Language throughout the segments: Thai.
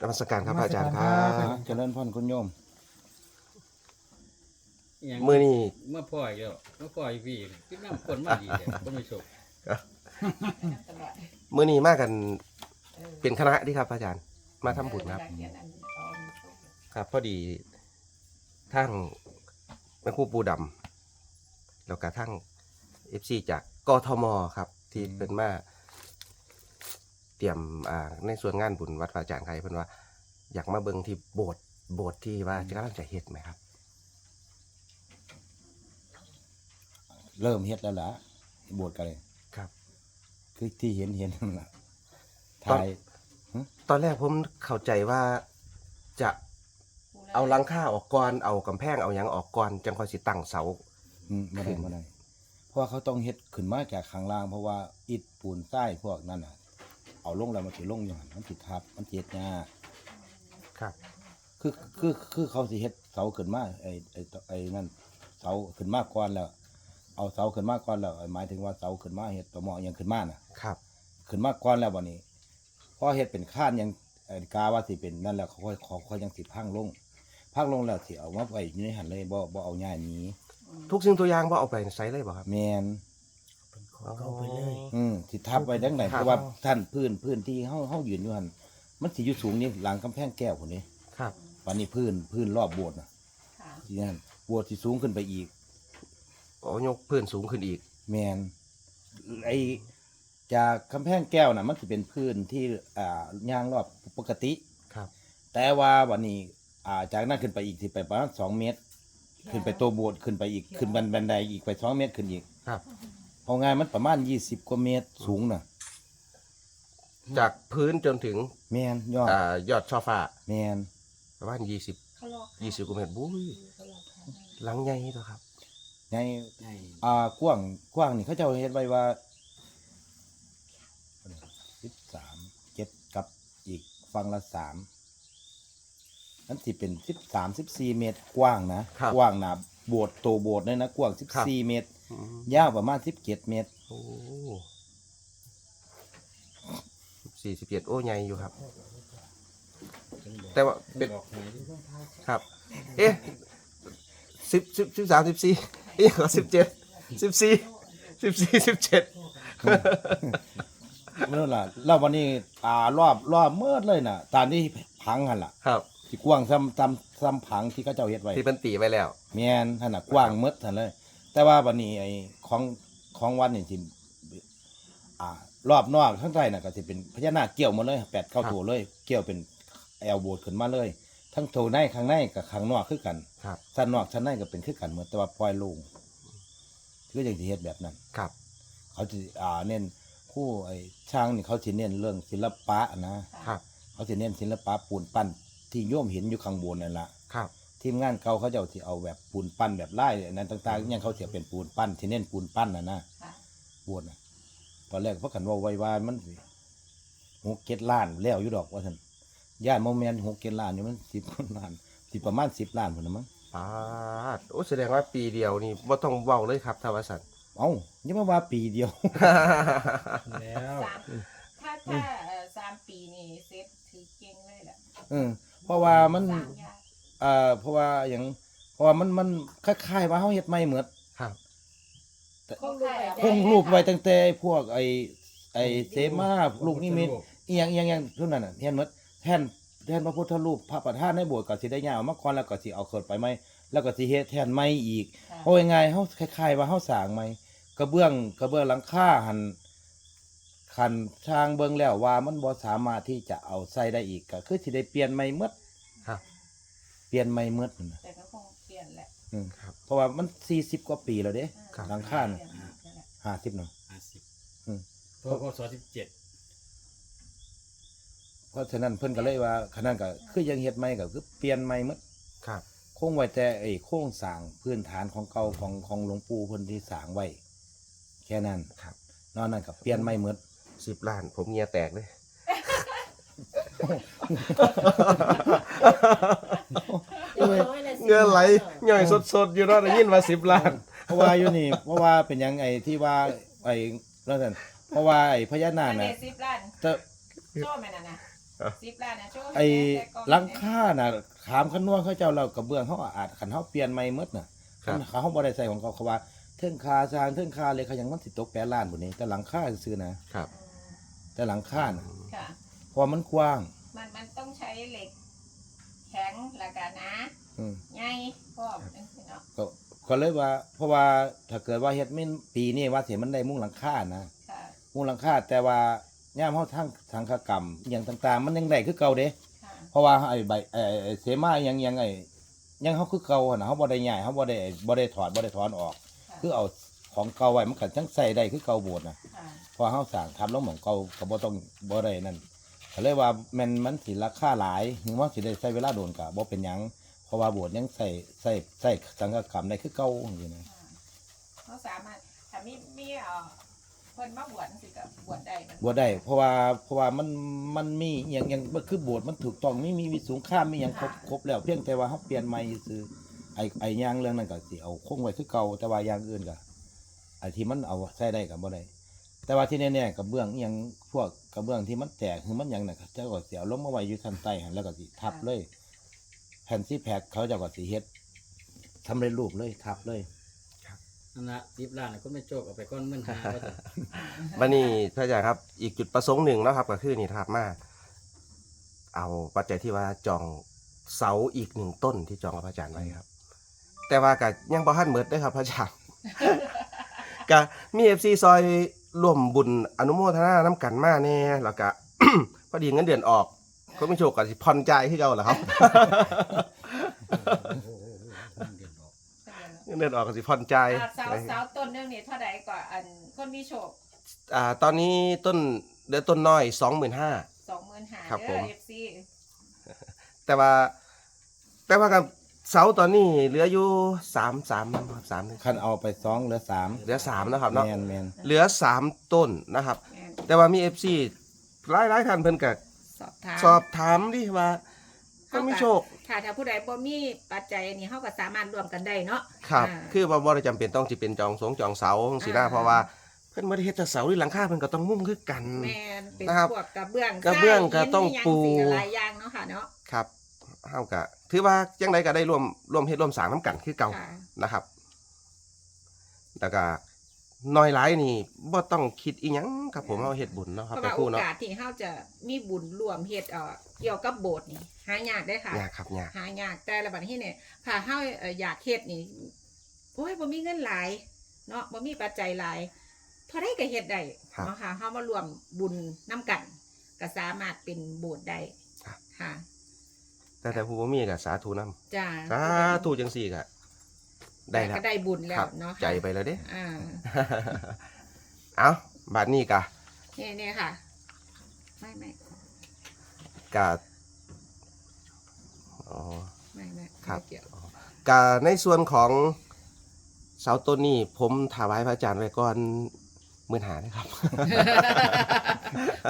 นมัสการครับพระอาจารย์ครับอ่าเจริญพรคุณโยมยังมื้อนี้เมื่อพ่ออีกแล้วเมื่อพ่ออีกพี่พี่น้ำคนมาดีเลยก็ไม่โชคมื้อนี้มากัน เป็นคณะที่ครับพระอาจารย์ มาทำบุญครับ ครับพอดีทั้งแม่ครูปูดำแล้วก็ทั้งเอฟซีจากกทมครับ ที่เป็นมา เตรียมอ่าในส่วนงานบุญวัดพระอาจารย์ใครเพิ่นว่า อยากมาเบิ่งที่โบสถ์โบสถ์ที่ว่าจะกำลังจะเฮ็ดไหมครับ เริ่มเฮ็ดแล้วล่ะบวชกันเลยครับ คือที่เห็นเห็นนั่นล่ะถ่าย ตอนแรกผมเข้าใจว่าจะเอาหลังคาออกก่อนเอากำแพงเอาหยังออกก่อนจังค่อยสิตั้งเสา อืมบ่ได้บ่ได้เพราะว่าเขาต้องเฮ็ดขึ้นมาจากข้างล่าง เพราะว่าอิฐปูนใต้พวกนั้นน่ะ เอาลงแล้วมันสิลงอยู่หั่นมันสิทับ มันสิเฮ็ดยากครับ คือคือคือเขาสิเฮ็ดเสาขึ้นมาไอ้ไอ้ไอ้นั่นเสาขึ้นมาก่อนแล้ว เอาเสาขึ้นมาก่อนแล้วหมายถึงว่าเสาขึ้นมาเฮ็ดต่อหม้อยังขึ้นมาน่ะ ครับ ขึ้นมาก่อนแล้ววันนี้พอเฮ็ดเป็นข้านยังเอ่อกาว่าสิเป็นนั่นแหละเขาค่อยเขาค่อยยังสิพังลงพังลงแล้วสิเอามาไว้อยู่ในหันเลยบ่บ่เอาง่ายหนี้ ทุกสิ่งตัวอย่างว่าเอาไปใช้เลยบ่ครับ แมน เอาไปเลย อืมสิทับไว้จังไหนครับ เพราะว่าท่านพื้นพื้นที่เฮาเฮายืนอยู่หั่นมันสิอยู่สูงนี่หลังกำแพงแก้วพุ่นนี้ครับ วันนี้พื้นพื้นรอบโบสถ์น่ะที่นั่นโบสถ์สิสูงขึ้นไปอีกโอ้ยกพื้นสูงขึ้นอีก แมนไอจากกำแพงแก้วน่ะมันสิเป็นพื้นที่อ่าย่างรอบปกติ ครับ แต่ว่าวันนี้อ่าจากนั้นขึ้นไปอีกสิไปประมาณสองเมตร ขึ้นไปตัวโบสถ์ขึ้นไปอีกขึ้นบันบันไดอีกไปสองเมตรขึ้นอีกครับ เพองานมันประมาณยี่สิบกว่าเมตรสูงน่ะ จากพื้นจนถึงแมนยอดอ่ายอดช่อฟ้าแมนประมาณยี่สิบยี่สิบกว่าเมตรบุ้ยหลังใหญ่ตัวครับ ในใช่อ่ากว้างกว้างนี่เขาเจ้าเฮ็ดไว้ว่าสิบสามเจ็ดกับอีกฝั่งละสามนั่นสิเป็นสิบสามสิบสี่เมตรกว้างนะครับกว้างนะโบสถ์โตโบสถ์เนี่ยนะกว้างสิบครับ สี่เมตร อืมยาวประมาณสิบเจ็ดเมตร โอ้สี่สิบเจ็ดโอ้ใหญ่อยู่ครับ แต่ว่าเป็นบอกไงครับ เอ๊ะสิบสิบสิบสามสิบสี่เอ๊ะสิบเจ็ดสิบสี่สิบสี่สิบเจ็ดนั่นล่ะแล้ววันนี้อ่ารอบรอบเมื่อเลยน่ะ ตามที่พังหันล่ะครับที่กว้างซ้ำซ้ำซ้ำพังที่เขาเจ้าเฮ็ดไว้ที่เป็นตีไว้แล้ว แม่นหันน่ะกว้างเมื่อหันเลย แต่ว่าวันนี้ไอ้ของของวันนี่สิอ่ารอบนอกข้างใต้น่ะก็สิเป็นพญานาคเกี่ยวหมาเลยแปดเข้าครับตัวเลย เกี่ยวเป็นแอลโบดขึ้นมาเลย ทั้งโถในข้างในกับข้างนอกคือกันครับ ชั้นนอกชั้นในก็เป็นคือกันเหมือนแต่ว่าปล่อยลงคืออย่างที่เฮ็ดแบบนั้น ครับ เขาจะอ่าเน้นคู่ไอ้ช่างนี่เขาสิเน้นเรื่องศิลปะนะครับ เขาสิเน้นศิลปะปูนปั้นที่โยมเห็นอยู่ข้างบนนั่นละครับ ทีมงานเก่าเขาจะเอาที่เอาแบบปูนปั้นแบบไล่อันนั้นต่างๆยังเขาเสียเป็นปูนปั้นที่เน้นปูนปั้นนะนะบวชนะตอนแรกพวกกันว่าไว้ว่ามันสิหกเจ็ดล้านแล้วอยู่ดอกว่าท่านญาติโมเมนหกเจ็ดล้านอยู่มันสิบล้านสิประมาณสิบล้านคนนะมั้งปาดโอ้แสดงว่าปีเดียวนี่ว่าต้องเว้าเลยครับทวสัน เอ้ายังมาว่าปีเดียว แล้วสามถ้าถ้าเอ่อสามปีนี่เซฟถือเก่งเลยแหละเออเพราะว่ามันสร้างยากเอ่อเพราะว่าอย่างเพราะว่ามันมันคล้ายๆว่าเขาเฮ็ดไม่เหมือนครับคงได้อะคงรูปไว้ตั้งแต่พวกไอ้ไอ้เสมาลูกนิมิตอีหยังอีหยังอีหยังทุกนั้นน่ะเห็นหมดแทนแทนพระพุทธรูปพระประธานในโบสถ์ก็สิได้ยาวมาก่อนแล้วก็สิเอาเกิดไปไหมแล้วก็สิเฮ็ดแทนไม้อีกค่ะ เพราะยังไงเฮาคล้ายๆว่าเฮาสร้างไม้กระเบื้องกระเบื้องหลังคาหันคันช่างเบิ่งแล้วว่ามันบ่สามารถที่จะเอาใส่ได้อีกก็คือสิได้เปลี่ยนไม้หมดครับ เปลี่ยนไม้หมดนั่นน่ะแต่ก็คงเปลี่ยนแหละอืมครับ เพราะว่ามัน40กว่าปีแล้วเด้ครับ หลังคาน่ะ50เนาะ ห้าสิบอืม เพราะพศสิบเจ็ดเพราะฉะนั้นเพิ่นก็เลยว่าขนาดก็คือยังเฮ็ดใหม่ก็คือเปลี่ยนใหม่หมดครับ คงไว้แต่ไอ้โครงสร้างพื้นฐานของเก่าของของหลวงปู่เพิ่นที่สร้างไว้แค่นั้นครับ นอกนั้นก็เปลี่ยนใหม่หมดสิบล้านผมเงียแตกเลย เงินไหลย่อยสดๆอยู่เนาะได้ยินว่าสิบล้าน เพราะว่าอยู่นี่เพราะว่าเป็นหยังไอ้ที่ว่าไอ้นั่นนั่นเพราะว่าไอ้พญานาคอันนี้น่ะสิบล้านจะชอบไหมน่ะนะสิบล้านนะโชว์ไอ้แต่ก่อนหลังคาน่ะถามคันนวงเขาเจ้าเรากระเบื้องเขาอาจคันเขาเปลี่ยนใหม่หมดน่ะครับเขาบ่ได้ใส่ของเขาเขาว่าเทิงคาสร้างเทิงคาเลยเขายังมันสิตกแปดล้านบ่นี้แต่หลังคาซื่อๆนะครับ แต่หลังคาน่ะค่ะเพราะว่ามันกว้าง มันมันต้องใช้เหล็ก แข็งแล้วก็หนะอืมใหญ่พร้อมจังซี่เนาะก็ก็เลยว่า เพราะว่าถ้าเกิดว่าเฮ็ดแม่นปีนี้ว่าสิมันได้มุ้งหลังคานะค่ะมุ้งหลังคาแต่ว่าย่ามเฮาทางทางคกรรมอหย่างต่างๆ มันยังได้คือเก่าเด้ ค่ะเพราะว่าไอ้ใบไอ้ไอ้เสมายังยังไอ้ยังเฮาคือเก่าหั่นน่ะเฮาบ่ได้ย้ายเฮาบ่ได้บ่ได้ถอดบ่ได้ถอนออก ค่ะคือเอาของเก่าไว้มันก็จังใส่ได้คือเก่าโบดน่ะค่ะพอเฮาสร้างทำแล้วเหมือนเก่าก็บ่ต้องบ่ได้นั่น ก็เลยว่าแมันมันสิราคาหลายถึงว่าสิได้ใช้เวลาโดนก็บ่เป็นหยังเพราะว่าโบดยังใส่ใส่ใส่สังกกรรมได้คือเก่าจังซี่นะเขาสามารถถ้ามีมีเอ่อเพิ่นมาบวชจังซี่ก็บวชได้มันบ่ได้ เพราะว่าเพราะว่ามันมันมีอหย่างอย่างคือโบสถ์มันถูกต้องมีมีมีสูงค่ามีหยังครบครบแล้วเพียงแต่ว่าเฮาเปลี่ยนใหม่ซื่อไอ้ไอ้อย่างเรื่องนั้นก็สิเอาคงไว้คือเก่าแต่ว่าอย่างอื่นก็ไอ้ที่มันเอาใช้ได้ก็บ่ได้ แต่ว่าที่แน่ๆกระเบื้องอหยังพวกกระเบื้องที่มันแตกคือมันหยังน่ะเจ้าก็สิเอาลงมาไว้อยู่ชั้นใต้หั่นแล้วก็สิทับเลย แผ่นซีแพคเขาเจ้าก็สิเฮ็ดทำเร็จรูปเลยทับเลยนั่นละสิบล้านน่ะก็ไม่โจกเอาไปก้อนเงินหาว่าจะวันนี้พระอาจารย์ครับ อีกจุดประสงค์หนึ่งเนาะครับก็คือนี่ครับมาเอาปัจจัยที่ว่าจองเสาอีกหนึ่งต้นที่จองกับพระอาจารย์ไว้ครับ แต่ว่าก็ยังบ่ทันเมิดได้อครับพระอาจารย์ ก็มีเอฟซีซอย ร่วมบุญอนุโมทนาน้ำกันมาแน่แล้วก็ พอดีเงินเดือนออกก็ไม่โชคกับสิผ่อนใจายที่เก่าเหรอครับโอ้โหเดือดออกเงินเดือนออกกับสิผ่อนใจายอ่าเสาเสาต้นหนึงนี่เท่าใดกว่าอันคนมีโชคอ่าตอนนี้ต้นเดือนต้นน้อยสองหมื่นห้า25,000ครับเด้ผอม FC แต่ว่า แต่ว่ากับ เสาตอนนี้เหลืออยู่สามสามสามคันเอาไปสองเหลือสามเหลือสามนะครับเนาะแมนแมนเหลือสามต้นนะครับแม่นแต่ว่ามีเอฟซีหลายหลายท่านเพิ่นก็สอบถามสอบถามดิว่าก็มีโชคค่ะถ้าผู้ใดบ่มีปัจจัยอันนี้เฮาก็สามารถรวมกันได้เนาะครับอ่าคือว่าบ่ได้จำเป็นต้องสิเป็นจองสงจองเสาจังซี่นะอ่าเพราะว่าเพิ่นบ่ได้เฮ็ดแต่เสาหรือหลังคาเพิ่นก็ต้องมุ่งคือกันแม่นเป็นนะครับพวกกระเบื้องกระเบื้องก็ต้องทรายปูหินอิหยังสิหลายอย่างเนาะค่ะเนาะครับ เฮาก็ถือว่าจังไดก็ได้ร่วมร่วมเฮ็ดร่วมสร้างน้ำกันคือเก่าค่ะนะครับ แล้วก็น้อยหลายนี่บ่ต้องคิดอีหยังครับผมเอาเฮ็ดบุญเนาะคเพรับราะไปว่าโอคู่เนาะกาสที่เฮาจะมีบุญรวมเฮ็ดเอ่อเกี่ยวกับโบสถ์นี่หายากได้อค่ะ ยากครับยาก หายากแต่ละบัดนี้เนี่ยถ้าเฮาเอ่ออยากเฮ็ดนี่โอ้ยบ่มีเงินหลายเนาะบ่มีปัจจัยหลายเท่าใดก็เฮ็ดได้ครับเนาะค่ะเฮามารวมบุญนํกันก็สามารถเป็นโบสถ์ได้ครับ ค่ะ แต่แต่ผู้บ่มีก็สาธุนำจ้าสาธุจังซี่ก็ได้แล้วก็ได้บุญแล้ควรับเนาะค่ะใจไปแล้วเด้อ่าเอาบัดนี้ก็เนี่ยเนี่ยค่ะ ไม่ไม่ก็อ๋อไม่ไม่ครับไม่เกี่ยวก็ในส่วนของเสาต้นนี้ผมถวายพระอาจารย์ไว้ก่อนหมื่นหานะครับ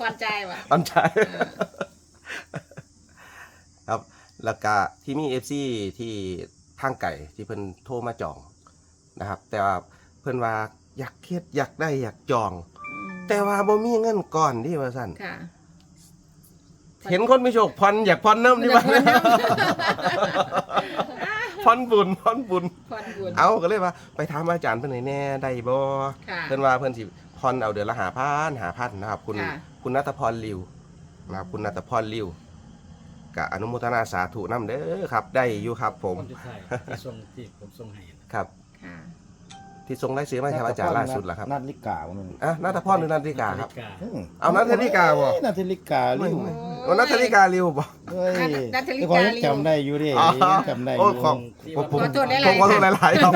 พรใจว่ะอันใช่อ่าครับ แล้วก็ที่มีเอฟซีที่ทางไก่ที่เพิ่นโทรมาจองนะครับ แต่ว่าเพิ่นว่าอยากเครียดอยากได้อยากจองอืมแต่ว่าบ่มีเงินก่อนที่ว่าสั่นค่ะ เห็นคนมีโชคพรอยากพรเนิ่มนี่ว่าพรบุญพรบุญ พรบุญ เอาก็เลยว่า ไปถามอาจารย์เพิ่นให้แน่ได้บ่ค่ะเพิ่นว่าเพิ่นสิพรเอาเดือนละหาพันหาพันนะครับ คุณค่ะ คุณนัทพรลิวนะครับคุณนัทพรลิว กะอนุโมทนาสาธุนํเด้อครับ ได้อยู่ครับผมคนที่ไทยที่ส่งที่ผมส่งให้นะครับ ค่ะ ที่ทรงได้ซื้อมาให้ครับอาจารย์ล่าสุดล่ะครับนัทลิกาบ่แม่นอะนัทพรหรือนัทธิกาครับนาฬิกาอืมเอานัทลิกาบ่นัทลิกาลิวโอ้นัทธิกาลิวบ่เฮ้ยนัทลิกาแต่พอยังจำได้อยู่ดิอ๋อยังจำได้อโอ้ยู่ขอบที่ผมว่าผมขอโทษหลายๆผมขอโทษหลายๆครับ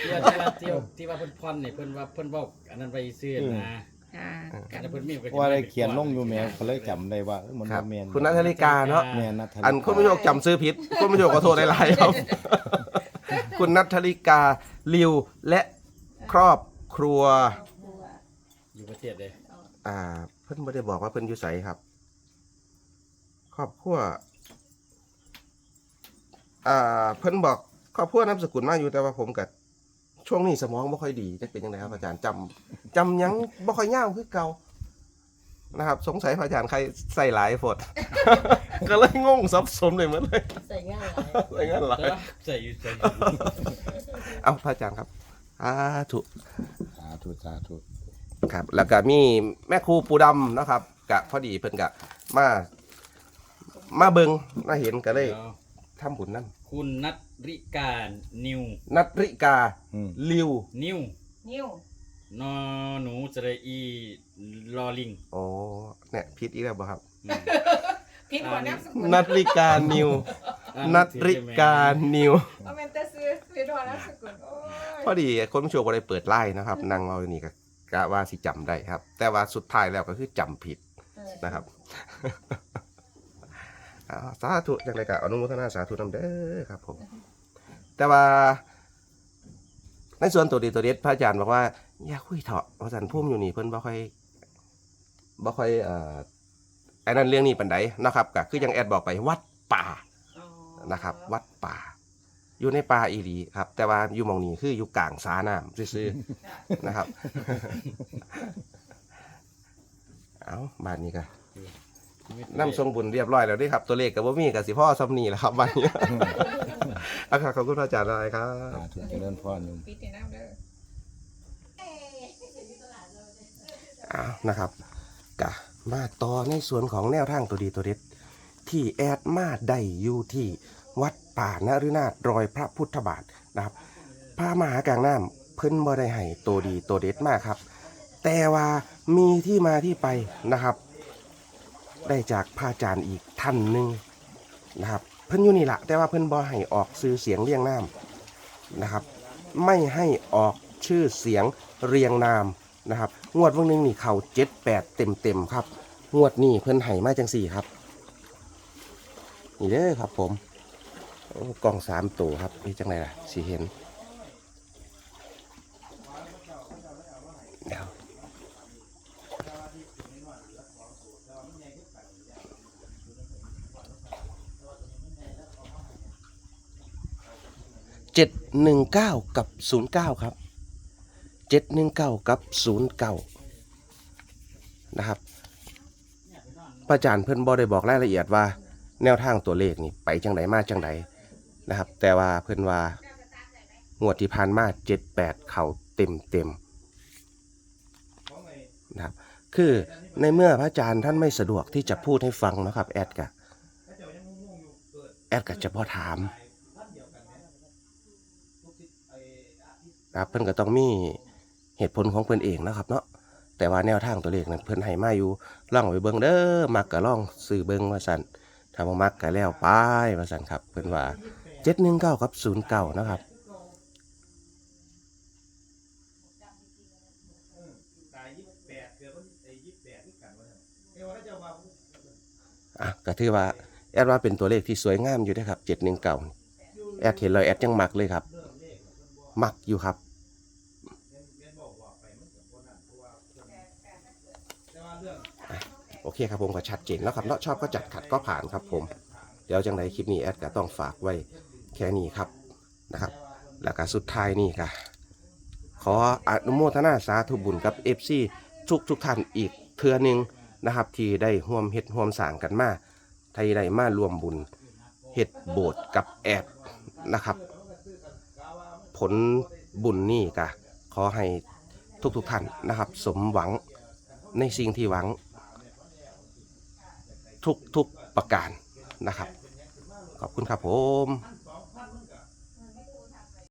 ที่ว่าที่ว่าที่ว่าที่ว่าเพิ่นพรนี่เพิ่นว่าเพิ่นบอกอันนั้นไปซื้อนะ ค่ะอันนั้นเพิ่นมีก็จะว่าได้เขียนลงอยู่แม่เขาเลยจำได้ว่าเอ้ยมันครับ บ่แม่นคุณนัทธิกาเนาะ แม่นนัทลิกา อันคุณผู้ชมจำซื้อผิด คุณผู้ชมขอโทษหลายๆครับ คุณนัทธิกาลิวและครอบครัว อยู่ประเทศเลยอ่า เพิ่นไม่ได้บอกว่าเพิ่นอยู่ไสครับ ครอบครัวอ่า เพิ่นบอกครอบครัวนามสกุลมาอยู่แต่ว่าผมกับ ช่วงนี้สมองบ่ค่อยดีจะเป็นยังไงครับอาจารย์จำจำหยังบ่ค่อยยาวคือเก่านะครับ สงสัยพระอาจารย์ใครใส่หลายฝด ก็เลยงงซับสนเลยหมันเลยใส่ง่ายหลายใส่งั้นหลายแต่ว่าใส่อยู่ใส่อยู่เอาพระอาจารย์ครับอ่าถูก สาธุสาธุครับแล้วก็มีแม่ครูปูดำนะครับกะพอดีเพิ่นกะมา มาเบิงมาเห็นก็เลยเดี๋ยวทำบุญนั่น คุณนัทริการนิว นัตริกาอืม ลิวนิว นิ้ว นอหนูสระอีลอลิงโอ้เนี่ยผิดอีกแล้วบ่ครับ อืมผิดกว่านับสกุลนัตริกานิว อ่านัตริกานิว เอาแม่นแต่ซื้อผิดกว่านับสกุลโอ้ยพอดีคนผู้ชมก็ได้เปิดไล่นะครับนางเรานี่ก็กะว่าสิจำได้ครับ แต่ว่าสุดท้ายแล้วก็คือจำผิดเออนะครับ อ่าสาธุจังไรกะอนุโมทนาสาธุนำเด้อครับผมแต่ว่า ในส่วนตัวดีตัวเด็ดพระอาจารย์บอกว่าอย่าคุยเถาะพระอาจารย์พุ่มอยู่นี่เพิ่นบ่ค่อยบ่ค่อยเอ่อไอ้นั่นเรื่องนี้ปานใดนะครับก็คือยังแอดบอกไปวัดป่าอ๋อนะครับ วัดป่า อยู่ในป่าอีหลีครับ แต่ว่าอยู่หมองนี้คืออยู่กลางสาน้ำซื่อๆนะครับ เอาบ้านนี้ก็ นำทรงบุญเรียบร้อยแล้วเด้วยครับ ตัวเลขกับว่ามีกับสิพ่อซ้ำนีแหล้วครับบ้านนี้อาครับขอบคุณพระอาจารย์อะไรครับสาธุเจริญพรโยม ปิดในน้ำเด้อ อ้าวนะครับกะมาต่อในส่วนของแนวทางตัวดีตัวเด็ด ที่แอดมาได้อยู่ที่วัดป่านฤนาถรอยพระพุทธบาทนะครับพระมหากลางน้ำเพิ่นบ่ได้ให้ตัวดีตัวเด็ดมากครับ แต่ว่ามีที่มาที่ไปนะครับ ได้จากพระอาจารย์อีกท่านหนึ่งนะครับเพิ่นอยู่นี่ละแต่ว่าเพิ่นบ่ให้ออกซื้อเสียงเรียงนามนะครับ ไม่ให้ออกชื่อเสียงเรียงนามนะครับงวดวันหนึงนี่เขาเจ็ดแปดเต็มเต็มครับ งวดนี้เพิ่นให้มาจังสี่ครับ นี่เด้อครับผมกล่องสามตัวครับนี่จังไรล่ะสีเห็น 719 กับ 09 ครับ 719 กับ 09 นะครับพระอาจารย์เพื่อนบอได้บอกรายละเอียดว่า แนวทางตัวเลขนี่ไปจังไดมาจังไดนะครับ แต่ว่าเพื่อนว่างวดที่ผ่านมา 78 เข่าเต็มเต็มนะครับคือในเมื่อพระอาจารย์ท่านไม่สะดวกที่จะพูดให้ฟังนะครับแอดกะแอดกะจะพอถาม ครับเพิ่นก็ต้องมีเหตุผลของเพิ่นเองนะครับเนาะแต่ว่าแนวทางตัวเลขนั้นเพิ่นให้มาอยู่ล่องไปเบิ่งเด้อมักก็ล่องซื้อเบิ่งว่าซั่นถ้าบ่มักก็แล้วไปว่าซั่นครับเพิ่นว่า719กับ09นะครับอะก็ถือว่าแอดว่าเป็นตัวเลขที่สวยงามอยู่นะครับ719แอดเห็นเลยแอดยังมักเลยครับ มักอยู่ครับโอเคครับผมก็ชัดเจนแล้วครับเนาะชอบก็จัดขัดก็ผ่านครับ ผม เดี๋ยวจังไดคลิปนี้แอดก็ต้องฝากไว้แค่นี้ครับนะครับ แล้วก็สุดท้ายนี่ก็ขออนุโมทนาสาธุบุญกับ FC ทุกทุกท่านอีกเทื่อหนึงนะครับ ที่ได้ร่วมเฮ็ดร่วมสางกันมาไทยได้มารวมบุญเฮ็ดโบสถ์กับแอดนะครับ ผลบุญนี่ก็ขอให้ทุกทุกๆท่านนะครับ สมหวังในสิ่งที่หวัง ทุกทุกๆประการนะครับ ขอบคุณครับผม